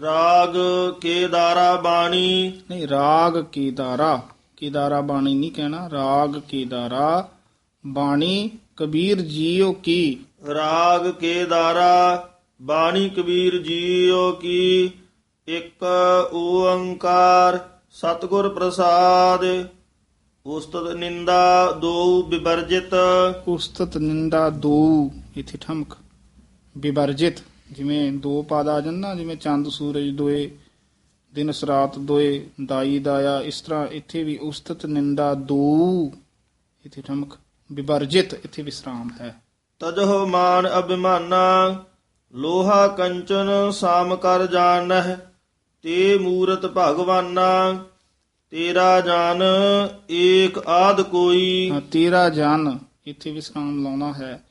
ਰਾਗ ਕੇਦਾਰਾ ਬਾਣੀ। ਨਹੀਂ ਰਾਗ ਕੀਦਾਰਾ ਕੀਦਾਰਾ ਬਾਣੀ ਨਹੀਂ ਕਹਿਣਾ। ਰਾਗ ਕੀਦਾਰਾ ਬਾਣੀ ਕਬੀਰ ਜੀਓ ਕੀ? ਰਾਗ ਕੇਦਾਰਾ ਬਾਣੀ ਕਬੀਰ ਜੀਓ ਕੀ? ਇੱਕ ਓੰਕਾਰ ਸਤਿਗੁਰ ਪ੍ਰਸਾਦ। ਉਸਤਤ ਨਿੰਦਾ ਦੋ ਵਿਵਰਜਿਤ ਉਸਤਤ ਨਿੰਦਾ ਦੋ ਇਥੇ ਠਮਕ। ਵਿਵਰਜਿਤ ਜਿਵੇਂ ਦੋ ਪਦ ਆ ਜਾਣ ਨਾ ਜਿਵੇਂ ਚੰਦ ਸੂਰਜ ਦੋਏ ਦਿਨ ਸਰਾਤ ਦੋਏ ਦਾਈ ਦਾਇਆ ਇਸ ਤਰ੍ਹਾਂ ਇੱਥੇ ਵੀ ਉਸਤਤ ਨਿੰਦਾ ਦੋ। ਇਥੇ ਠਮਕ ਵਿਵਰਜਿਤ ਇੱਥੇ ਵਿਸਰਾਮ ਹੈ। ਤਜਹੁ ਮਾਨ ਅਭਿਮਾਨਾ ਲੋਹਾ ਕੰਚਨ ਸਾਮ ਕਰ ਜਾਣਹਿ ਤੇ ਮੂਰਤ ਭਗਵਾਨਾ ਤੇਰਾ ਜਾਨ ਏਕ ਆਦ ਕੋਈ। ਤੇਰਾ ਜਨ ਇੱਥੇ ਵਿਸਰਾਮ ਲਾਉਣਾ ਹੈ।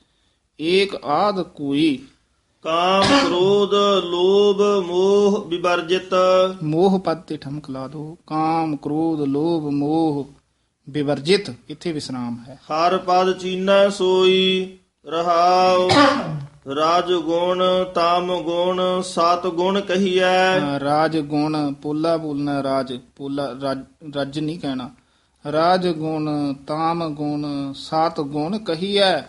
ਏਕ ਆਦ ਕੋਈ। ਕਾਮ ਕ੍ਰੋਧ ਲੋਭ ਮੋਹ ਵਿਵਰਜਿਤ। ਮੋਹ ਪਦ ਤੇ ਠਮਕ ਲਾ ਦੋ। ਕਾਮ ਕ੍ਰੋਧ ਲੋਭ ਮੋਹ ਵਿਵਰਜਿਤ ਇੱਥੇ ਵਿਸਰਾਮ ਹੈ। ਹਰ ਪਦ ਚੀਨੈ ਸੋਈ ਰਹਾਉ। ਰਾਜ ਗੁਣ ਤਾਮ ਗੁਣ ਸਤ ਗੁਣ ਕਹੀਐ। ਰਾਜ ਗੁਣ ਪੋਲਾ ਬੋਲਣਾ ਰਾਜ ਪੋਲਾ ਰੱਜ ਨਹੀਂ ਕਹਿਣਾ। ਰਾਜ ਗੁਣ ਤਾਮ ਗੁਣ ਸਾਤ ਗੁਣ ਕਹੀਐ।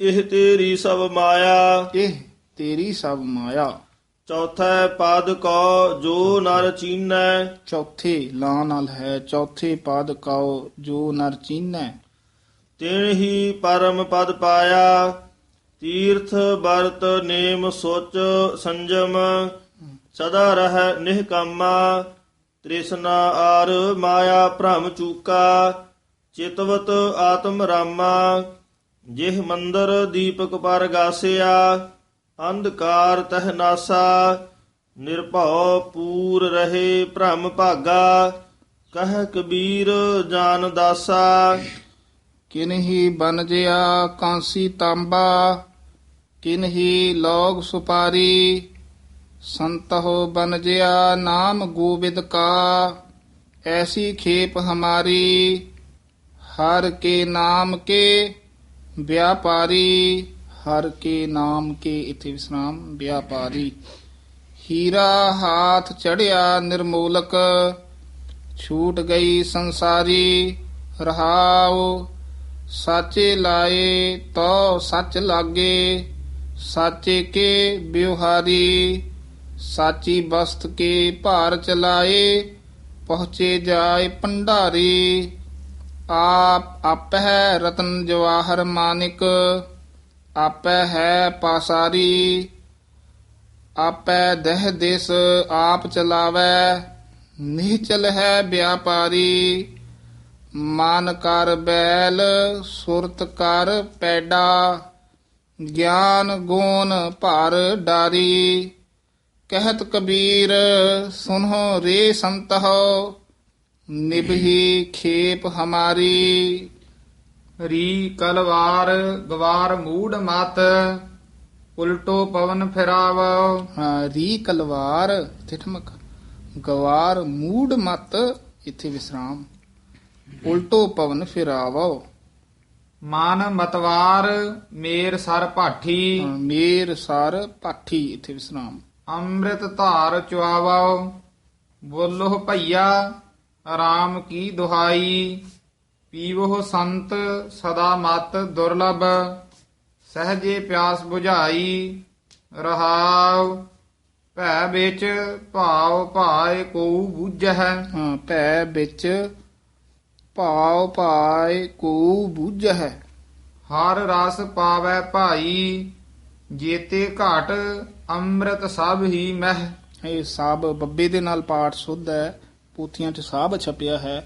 ਇਹ ਤੇਰੀ ਸਭ ਮਾਇਆ। ਇਹ ਤੇਰੀ ਸਭ ਮਾਇਆ। ਚੌਥਾ ਪਦ ਕੋ ਜੋ ਨਰ ਚੀਨੈ। ਚੌਥੇ ਲਾਂ ਨਾਲ ਹੈ ਚੌਥੇ ਪਦ ਕਾਓ ਜੋ ਨਰ ਚੀਨੈ। ਤਿਣ ਹੀ ਪਰਮ ਪਦ ਪਾਇਆ ਤੀਰਥ ਬਰਤ ਨੇਮ ਸੋਚ ਸੰਜਮ। ਸਦਾ ਰਹਿ ਨਿਹਕਾਮਾ ਤ੍ਰਿਸ਼ਨਾ ਆਰ ਮਾਇਆ ਭ੍ਰਮ ਚੂਕਾ ਚਿਤਵਤ ਆਤਮ ਰਾਮਾ। ਜਿਹ ਮੰਦਰ ਦੀਪਕ ਪਰ ਗਾਸਿਆ ਅੰਧਕਾਰ ਤਹ ਨਾਸਾ, ਨਿਰਭਉ ਪੂਰ ਰਹੇ ਭ੍ਰਮ ਭਾਗਾ, ਕਹ ਕਬੀਰ ਜਾਨ ਦਾਸਾ। ਕਿਨਹੀ ਬਨ ਜਿਆ ਕਾਂਸੀ ਤਾਂਬਾ ਕਿਨਹੀ ਲੋਗ ਸੁਪਾਰੀ, ਸੰਤਹੁ ਬਨ ਜਿਆ ਨਾਮ ਗੋਬਿੰਦ ਕਾ। ਐਸੀ ਖੇਪ ਹਮਾਰੀ, ਹਰ ਕੇ ਨਾਮ ਕੇ ਵਿਆਪਾਰੀ। ਹਰ ਕੇ ਨਾਮ ਕੇ ਇਥੇ ਵਿਸਰਾਮ, ਵਿਆਪਾਰੀ। ਹੀਰਾ ਹਾਥ ਚੜਿਆ ਨਿਰਮੋਲਕ, ਛੂਟ ਗਈ ਸੰਸਾਰੀ, ਰਹਾਉ, ਸਾਚੇ ਲਾਏ ਤੋ ਸੱਚ ਲਾਗੇ, ਸਾਚੇ ਕੇ ਬਿਵਹਾਰੀ ਸਾਚੀ ਬਸਤ ਕੇ ਭਾਰ ਚਲਾਏ, ਪਹੁੰਚੇ ਜਾਏ ਭੰਡਾਰੀ। ਆਪ ਆਪਹਿ ਰਤਨ ਜਵਾਹਰ ਮਾਨਿਕ ਆਪੈ ਹੈ ਪਾਸਾਰੀ, ਆਪੈ ਦਹ ਦਿਸ ਆਪ ਚਲਾਵੈ, ਨਿਹਚਲ ਹੈ ਵਿਆਪਾਰੀ। ਮਨ ਕਰ ਬੈਲ, ਸੁਰਤ ਕਰ ਪੈਡਾ, ਗਿਆਨ ਗੋਨ ਭਰ ਡਾਰੀ। ਕਹਿਤ ਕਬੀਰ, ਸੁਨੋ ਰੇ ਸੰਤਹੁ, ਨਿਭਹੀ ਖੇਪ ਹਮਾਰੀ। ਰੀ ਕਲਵਾਰ ਗਵਾਰ ਮੂੜ ਮਤ ਉਲਟੋ ਪਵਨ ਫਿਰਾਵੋ। ਹਾਂ ਰੀ ਕਲਵਾਰ ਇੱਥੇ ਠਮਕ। ਗਵਾਰ ਮੂੜ ਮਤ ਇੱਥੇ ਵਿਸਰਾਮ। ਉਲਟੋ ਪਵਨ ਫਿਰਾਵੋ। ਮਨ ਮਤਵਾਰ ਮੇਰ ਸਰ ਭਾਠੀ। ਮੇਰ ਸਰ ਪਾਠੀ ਇੱਥੇ ਵਿਸਰਾਮ। ਅੰਮ੍ਰਿਤ ਧਾਰ ਚੁਆਵੋ। ਬੋਲੋ ਭਈਆ ਰਾਮ ਕੀ ਦੁਹਾਈ। ਪੀਵੋ ਸੰਤ ਸਦਾ ਮਤ ਦੁਰਲਭ ਸਹਜੇ ਪਿਆਸ 부ਝਾਈ ਰਹਾਉ ਭੈ ਵਿੱਚ ਭਾਵ ਭਾਏ ਕੋ ਬੁਝੈ ਹਾਂ ਭੈ ਵਿੱਚ ਭਾਵ ਪਾਏ ਕੋ ਬੁੱਝ ਹੈ ਹਰ ਰਸ ਪਾਵੈ ਭਾਈ ਜੇਤੇ ਘਾਟ ਅੰਮ੍ਰਿਤ ਸਭ ਹੀ ਮਹਿ। ਇਹ ਸਾਬ ਬੱਬੇ ਦੇ ਨਾਲ ਪਾਠ ਸੁਧ ਹੈ ਪੋਥੀਆਂ 'ਚ ਸਾਬ ਛਪਿਆ ਹੈ।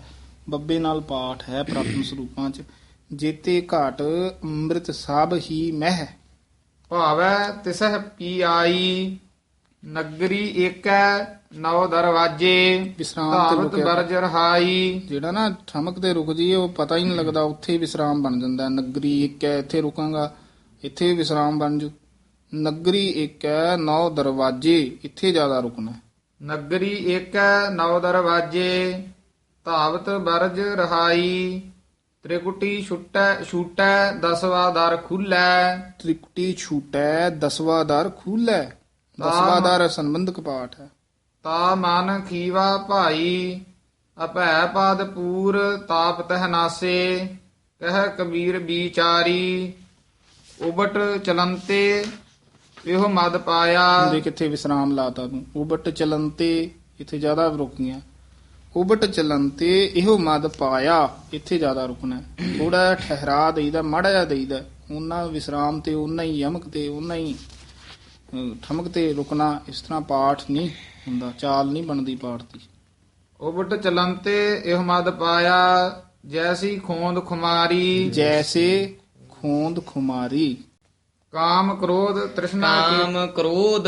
ਬੱਬੇ ਨਾਲ ਪਾਠ ਹੈ ਪ੍ਰਾਪਤ ਸਰੂਪਾਂ 'ਚ। ਜੇਤੇ ਘਾਟ ਅੰਮ੍ਰਿਤ ਸਾਬ ਹੀ ਮਹਿ। ਭਾਵੈ ਤਿਸਹਿ ਪੀ ਆਈ ਨਗਰੀ ਏਕੈ ਨੌ ਦਰਵਾਜੇ ਵਿਸਰਾਮ ਤੇ ਰੁਕਿਆ। ਬਰਜ ਰਹਾਈ। ਜਿਹੜਾ ਨਾ ਠਮਕ ਤੇ ਰੁਕ ਜੀਏ ਉਹ ਪਤਾ ਹੀ ਨਹੀਂ ਲੱਗਦਾ ਉੱਥੇ ਹੀ ਵਿਸਰਾਮ ਬਣ ਜਾਂਦਾ। ਨਗਰੀ ਇੱਕ ਹੈ ਇੱਥੇ ਰੁਕਾਂਗਾ ਇੱਥੇ ਵਿਸਰਾਮ ਬਣ ਜੂ। ਨਗਰੀ ਹੈ ਨੌ ਦਰਵਾਜੇ ਇੱਥੇ ਜ਼ਿਆਦਾ ਰੁਕਣਾ। ਨਗਰੀ ਏਕੈ ਨੌ ਦਰਵਾਜੇ ਧਾਵਤ ਬਰਜ ਰਹਾਈ ਤ੍ਰਿਕੁਟੀ ਛੁਟੈ ਛੂਟੈ ਦਸਵਾ ਦਰ ਖੁੱਲੈ। ਤ੍ਰਿਕੁਟੀ ਛੂਟੈ ਦਸਵਾ ਦਰ ਖੂਲੈ। ਦਸਵਾਦਾਰ ਸੰਬੰਧਕ ਪਾਠ ਹੈ। ਤਾ ਮਨ ਖੀਵਾ ਭਾਈ ਅਭੈ ਪਦ ਪੂਰ ਤਾਪ ਤਹ ਨਾਸੇ ਕਹਿ ਕਬੀਰ ਵਿਚਾਰੀ ਉਬਟ ਚਲੰਤੇ ਇਹੋ ਮਦ ਪਾਇਆ। ਦੇ ਕਿੱਥੇ ਵਿਸਰਾਮ ਲਾਤਾ ਤੂੰ। ਉਬਟ ਚਲਨ ਤੇ ਇੱਥੇ ਜ਼ਿਆਦਾ ਰੁਕੀਆਂ ਉਬਟ ਚਲਨ ਤੇ ਇਹੋ ਮਦ ਪਾਇਆ। ਇੱਥੇ ਜ਼ਿਆਦਾ ਰੁਕਣਾ ਥੋੜਾ ਠਹਿਰਾ ਦੇਈਦਾ ਮਾੜਾ ਜਿਹਾ ਦੇਈਦਾ ਉਹਨਾਂ ਵਿਸਰਾਮ ਤੇ ਉਹਨਾਂ ਹੀ ਯਮਕ ਤੇ ਉਹਨਾਂ ਹੀ ਠਮਕ ਤੇ ਰੁਕਣਾ ਇਸ ਤਰ੍ਹਾਂ ਪਾਠ ਨਹੀਂ ਹੁੰਦਾ। ਚਾਲ ਨਹੀਂ ਬਣਦੀ ਪਾਠ ਦੀ। ਉਬਟ ਚਲੰਤੇ ਇਹੋ ਮਦ ਪਾਇਆ ਜੈਸੀ ਖੋਂਦ ਖੁਮਾਰੀ। ਜੈਸੇ ਖੋਂਦ ਖੁਮਾਰੀ। ਕਾਮ ਕ੍ਰੋਧ ਤ੍ਰਿਸ਼ਨਾ ਕੇ। ਕਾਮ ਕ੍ਰੋਧ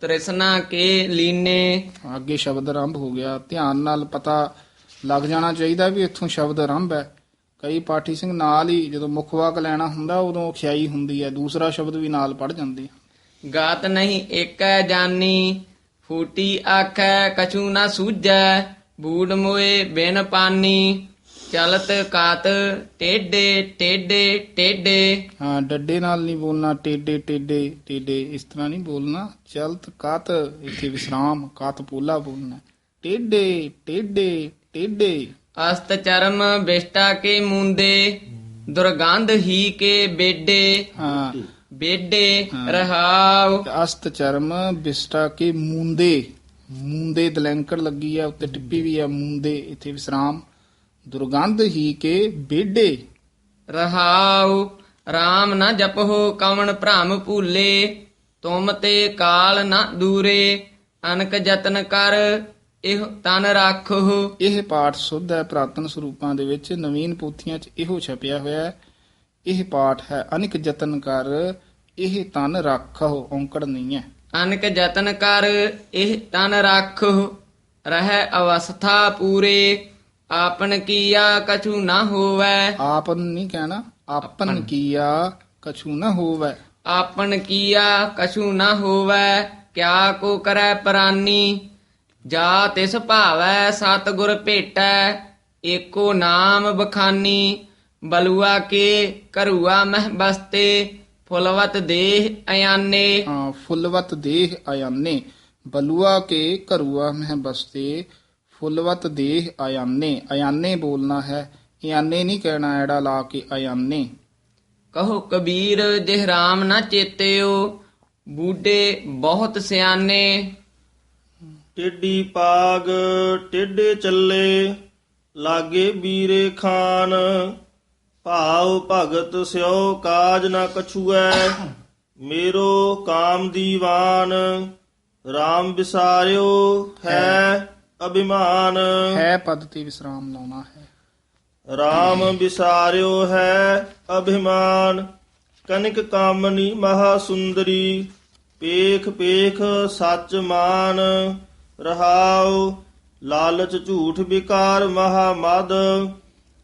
ਤ੍ਰਿਸ਼ਨਾ ਕੇ ਲੀਨੇ। ਅੱਗੇ ਸ਼ਬਦ ਆਰੰਭ ਹੋ ਗਿਆ। ਧਿਆਨ ਨਾਲ ਪਤਾ ਲੱਗ ਜਾਣਾ ਚਾਹੀਦਾ ਵੀ ਇੱਥੋਂ ਸ਼ਬਦ ਆਰੰਭ ਹੈ। ਕਈ ਪਾਠੀ ਸਿੰਘ ਨਾਲ ਹੀ ਜਦੋਂ ਮੁੱਖ ਵਾਕ ਲੈਣਾ ਹੁੰਦਾ ਉਦੋਂ ਖਿਆਈ ਹੁੰਦੀ ਹੈ। ਦੂਸਰਾ ਸ਼ਬਦ ਵੀ ਨਾਲ ਪੜ ਜਾਂਦੇ। ਗਾਤ ਨਹੀਂ ਏਕੈ ਜਾਨੀ ਫੂਟੀ ਆਖੈ ਕਛੂ ਨਾ ਸੂਝੈ ਬੂੜ ਮੋਏ ਬਿਨ ਪਾਨੀ। ਚਲਤ ਕਾਤ ਟੇਡੇ ਟੇਡੇ ਟੇਡੇ। ਹਾਂ ਡੱਡੇ ਨਾਲ ਨਹੀਂ ਬੋਲਣਾ ਟੇਡੇ ਟੇਡੇ ਟੇਡੇ ਇਸ ਤਰ੍ਹਾਂ ਨਹੀਂ ਬੋਲਣਾ। ਚਲਤ ਕਾਤ ਇੱਥੇ ਵਿਸਰਾਮ ਕਾਤ ਪੋਲਾ ਬੋਲਣਾ। ਟੇਡੇ ਟੇਡੇ ਟੇਡੇ। ਅਸਤ ਚਰਮ ਬਿਸ਼ਟਾ ਕੇ ਮੁੰਦੇ ਦੁਰਗੰਧ ਹੀ ਕੇ ਬੇਡੇ। ਹਾਂ। ਬੇਡੇ ਰਹਾਉ। ਅਸਤ ਚਰਮ ਬਿਸਟਾ ਕੇ ਮੂੰਦੇ। ਮੂੰਦੇ ਦਲੈਂਕੜ ਲੱਗੀ ਆ ਉੱਤੇ ਟਿੱਪੀ ਵੀ ਆ ਮੂੰਦੇ ਇੱਥੇ ਵਿਸਰਾਮ। ਦੁਰਗੰਧ ਹੀ ਕੇ ਬੇਡੇ। ਰਹਾਉ RAM ਨਾ ਜਪਹੁ ਕਵਣ ਭ੍ਰਮ ਭੂਲੇ ਤੁਮ ਤੇ ਕਾਲ ਨਾ ਦੂਰੇ ਅਨਕ ਜਤਨ ਕਰ ਇਹ ਤਨ ਰੱਖਹੁ। ਇਹ ਪਾਠ ਸੁੱਧ ਹੈ ਪ੍ਰਾਤਨ ਸਰੂਪਾਂ ਦੇ ਵਿੱਚ ਨਵੀਨ ਪੋਥੀਆਂ 'ਚ ਇਹੋ ਛਪਿਆ ਹੋਇਆ ਹੈ। ਇਹ ਪਾਠ ਹੈ ਅਨਿਕ ਯਤਨ ਕਰ ਇਹ ਤਨ ਰੱਖੋ ਔਂਕੜ ਨਹੀਂ ਹੈ। ਅਨਕ ਜਤਨ ਕਰ ਇਹ ਤਨ ਰੱਖਹੁ ਰਹਿ ਅਵਸਥਾ ਪੂਰੇ ਆਪਨ ਕੀਆ ਕਛੂ ਨਾ ਹੋਵੈ। ਆਪਨ ਨਹੀਂ ਕਹਿਣਾ ਆਪਨ ਕੀਆ ਕਛੂ ਨਾ ਹੋਵੇ। ਆਪਨ ਕੀਆ ਕਛੂ ਨਾ ਹੋਵੈ ਕਿਆ ਕੋ ਕਰੈ ਪ੍ਰਾਨੀ। ਜਾ ਤਿਸ ਭਾਵੈ ਸਤਿਗੁਰ ਭੇਟੈ ਏਕੋ ਨਾਮ ਬਖਾਨੀ। ਬਲੂਆ ਕੇ ਕਰੂਆ ਮਹਿ ਬਸਤੇ ਫੁਲਵਤ ਦੇਹ ਅਯਾਨੇ। ਹਾਂ ਫੁੱਲਵਤ ਦੇਹ ਆਯਾਨੇ ਬਲੂਆ ਕੇ ਘਰੂਆ ਮਹਿ ਬਸਤੇ ਫੁੱਲਵਤ ਦੇਹ ਆਯਾਨੇ ਆਯਾਨੇ ਬੋਲਣਾ ਹੈ ਆਯਾਨੇ ਨਹੀਂ ਕਹਿਣਾ ਐੜਾ ਲਾ ਕੇ ਆਯਾਨੇ ਕਹੋ ਕਬੀਰ ਜਿਹ ਰਾਮ ਨਾ ਚੇਤਿਓ ਬੂਢੇ ਬਹੁਤ ਸਿਆਣੇ ਟੇਡੀ ਪਾਗ ਟੇਡੇ ਚੱਲੇ ਲਾਗੇ ਬੀਰੇ ਖਾਨ। ਭਾਵ ਭਗਤ ਸਿਓ ਕਾਜ ਨਾ ਕਛੂਐ ਮੇਰੋ ਕਾਮ ਦੀਵਾਨ। RAM ਵਿਸਾਰਿਓ ਹੈ ਅਭਿਮਾਨ। ਹੈ ਪਦ ਤੇ ਵਿਸਰਾਮ ਲਾਉਣਾ ਹੈ। RAM ਵਿਸਾਰਿਓ ਹੈ ਅਭਿਮਾਨ ਕਨਿਕ ਕਾਮਨੀ ਮਹਾ ਸੁੰਦਰੀ ਪੇਖ ਪੇਖ ਸੱਚ ਮਾਨ ਰਹਾਉ ਲਾਲਚ ਝੂਠ ਵਿਕਾਰ ਮਹਾ ਮਦ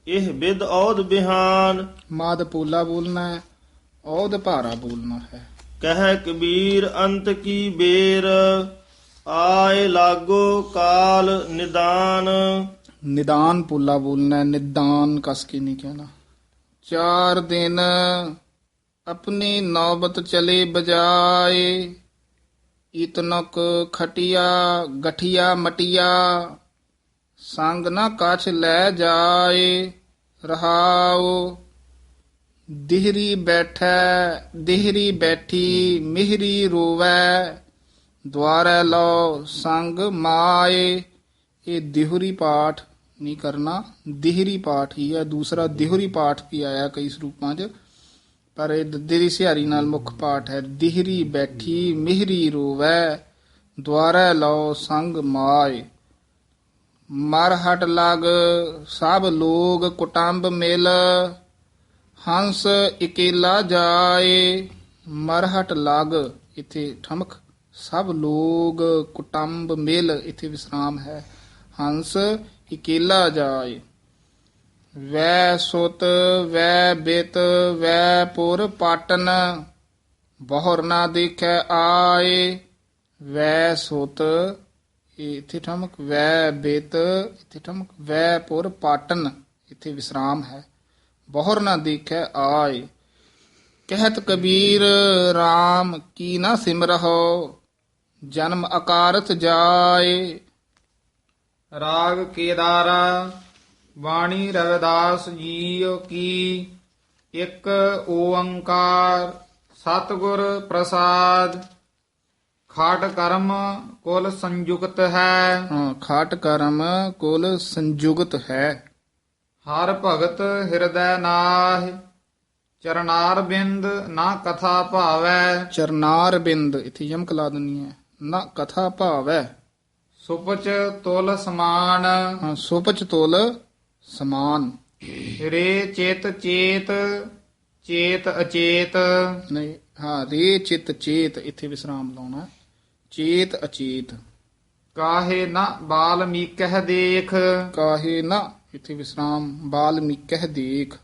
ਇਹ ਵਿਦ ਔਦ ਬਿਹਾਨ। ਮਾਦ ਪੋਲਾ ਬੋਲਣਾ ਹੈ ਔਦ ਭਾਰਾ ਬੋਲਣਾ ਹੈ। ਕਹਿ ਕਬੀਰ ਅੰਤ ਕੀ ਬੇਰ ਆਏ ਲਾਗੋ ਕਾਲ ਨਿਦਾਨ। ਨਿਦਾਨ ਪੋਲਾ ਬੋਲਣਾ, ਨਿਦਾਨ ਕਸ ਕੇ ਨਹੀਂ ਕਹਿਣਾ। ਚਾਰ ਦਿਨ ਆਪਣੀ ਨੌਬਤ ਚਲੇ ਬਜਾਏ, ਇਤਨਕ ਖਟਿਆ, ਗਠਿਆ, ਮਟਿਆ, ਸੰਗ ਨਾ ਕਛ ਲੈ ਜਾਏ, ਰਹਾਓ। ਦਿਹਰੀ ਬੈਠੈ, ਦਿਹਰੀ ਬੈਠੀ, ਮਿਹਰੀ ਰੋਵੈ ਦੁਆਰੈ ਲਓ, ਸੰਗ ਮਾਏ। ਇਹ ਦਿਹਰੀ ਪਾਠ ਨਹੀਂ ਕਰਨਾ। ਦਿਹਰੀ ਪਾਠ ਹੀ ਹੈ। ਦੂਸਰਾ ਦਿਹਰੀ ਪਾਠ ਵੀ ਆਇਆ ਕਈ ਸਰੂਪਾਂ 'ਚ, ਪਰ ਇਹ ਦੱਦੇ ਦੀ ਸਿਹਾਰੀ ਨਾਲ ਮੁੱਖ ਪਾਠ ਹੈ। ਦਿਹਰੀ ਬੈਠੀ, ਮਿਹਰੀ ਰੋਵੈ। ਦੁਆਰੈ ਲਓ, ਸੰਗ ਮਾਏ। ਮਰ ਹਟ ਲਗ, ਸਭ ਲੋਗ ਕੁਟੰਬ ਮਿਲ। ਹੰਸ ਇਕੇਲਾ ਜਾਏ। ਮਰਹਟ ਲਗ, ਇਥੇ ਠਮਕ ਸਭ ਲੋਗ ਕੁਟੰਬ ਮੇਲ ਇਥੇ ਵਿਸਰਾਮ ਹੈ। ਹੰਸ ਇਕੇਲਾ ਜਾਏ। ਵੈ ਸੁਤ ਵੈ ਬਿਤ ਵੈ ਪੁਰ ਪਾਟਨ, ਬਹੁਰ ਨਾ ਦੇਖੈ ਆਏ। ਵੈ ਸੁਤ, ਇਹ ਠਮਕ ਵੈ ਬਿਤ, ਇਥੇ ਠਮਕ ਵੈ ਪੁਰ ਪਾਟਨ, ਇੱਥੇ ਵਿਸਰਾਮ ਹੈ। ਬਹੁਰ ਨਾ ਦੇਖੈ ਆਏ। ਕਹਿਤ ਕਬੀਰ RAM ਕੀ ਨਾ ਸਿਮਰਹੁ। ਜਨਮ ਅਕਾਰਥ ਜਾਏ। ਰਾਗ ਕੇਦਾਰਾ ਬਾਣੀ ਰਵਿਦਾਸ ਜੀਓ ਕੀ ਇੱਕ ਓੰਕਾਰ ਸਤਿਗੁਰ ਪ੍ਰਸਾਦ। ਖਾਟ ਕਰਮ ਕੁਲ ਸੰਯੁਕਤ ਹੈ। ਹਾਂ ਖਾਟ ਕਰਮ ਕੁਲ ਸੰਯੁਗਤ ਹੈ। ਹਰ ਭਗਤ ਹਿਰਦੈ ਨਾਹਿ ਚਰਨਾਰ ਬਿੰਦ ਨਾ ਕਥਾ ਭਾਵੈ। ਚਰਨਾਰ ਬਿੰਦ ਇਥੇ ਯਮਕ ਲਾ ਦਿੰਨੀ ਹੈ ਨਾ ਕਥਾ ਭਾਵੈ। ਸੁਪਚ ਤੁਲ ਸਮਾਨ। ਹਾਂ ਸੁਪਚ ਤੋਲ ਸਮਾਨ। ਰੇ ਚੇਤ ਚੇਤ ਚੇਤ ਅਚੇਤ। ਨਹੀਂ ਹਾਂ ਰੇ ਚਿਤ ਚੇਤ ਇਥੇ ਵਿਸਰਾਮ ਲਾਉਣਾ। ਚੇਤ ਅਚੇਤ। ਕਾਹੇ ਨਾ ਬਾਲਮੀਕਹਿ ਦੇਖ। ਕਾਹੇ ਨਾ ਇਥੇ ਵਿਸਰਾਮ ਬਾਲਮੀਕਹਿ ਦੇਖ।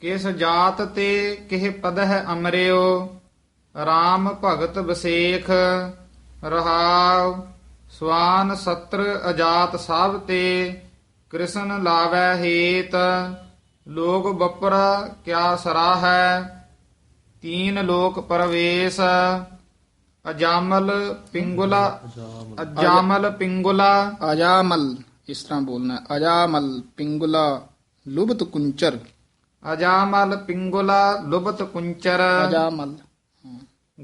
ਕਿਸ ਜਾਤ ਤੇ ਕਿਹ ਪਦਹ ਅਮਰਿਓ। RAM ਭਗਤ ਬਸੇਖ ਰਹਾਉ ਸਵਾਨ ਸਤਰ ਅਜਾਤ ਸਭ ਤੇ ਕ੍ਰਿਸ਼ਨ ਲਾਵੈ ਹੇਤ ਲੋਕ ਬਪਰਾ ਕਿਆ ਸਰਾਹੈ ਤੀਨ ਲੋਕ ਪਰਵੇਸ਼ ਅਜਾਮਲ ਪਿੰਗੁਲਾ ਅਜਾਮਲ ਪਿੰਗੁਲਾ। ਅਜਾਮਲ ਇਸ ਤਰ੍ਹਾਂ ਬੋਲਣਾ ਹੈ। ਅਜਾਮਲ ਪਿੰਗੁਲਾ ਲੁਬਤ ਕੁੰਚਰ। ਅਜਾਮਲ ਪਿੰਗੁਲਾ ਲੁਬਤ ਕੁੰਚਰ। ਅਜਾਮਲ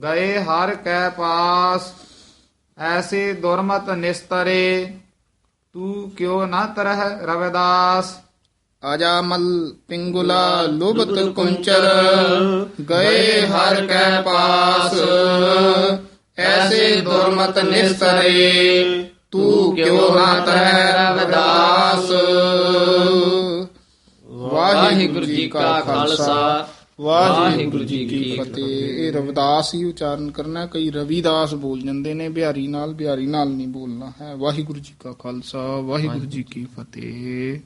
ਗਏ ਹਰ ਕੈ ਪਾਸ। ਐਸੇ ਦੁਰਮਤ ਨਿਸਤਰੇ ਤੂੰ ਕਿਉ ਨਾ ਤਰਹ ਰਵਿਦਾਸ ਅਜਾਮਲ ਪਿੰਗੁਲਾ ਲੁਬਤ ਕੁੰਚਰ ਗਏ ਹਰ ਕੈ ਪਾਸ ਐਸੇ ਦੁਰਮਤ ਨਿਸਤਰੇ ਤੂੰ ਕਿਉ ਨਾ ਤਰੈ ਰਵਿਦਾਸ ਵਾਹਿਗੁਰੂ ਜੀ ਕਾ ਖਾਲਸਾ ਵਾਹਿਗੁਰੂ ਜੀ ਕੀ ਫਤਿਹ। ਇਹ ਰਵਿਦਾਸ ਹੀ ਉਚਾਰਨ ਕਰਨਾ। ਕਈ ਰਵਿਦਾਸ ਬੋਲ ਜਾਂਦੇ ਨੇ ਬਿਹਾਰੀ ਨਾਲ ਬਿਹਾਰੀ ਨਾਲ ਨਹੀਂ ਬੋਲਣਾ ਹੈ। ਵਾਹਿਗੁਰੂ ਜੀ ਕਾ ਖਾਲਸਾ ਵਾਹਿਗੁਰੂ ਜੀ ਕੀ ਫਤਿਹ।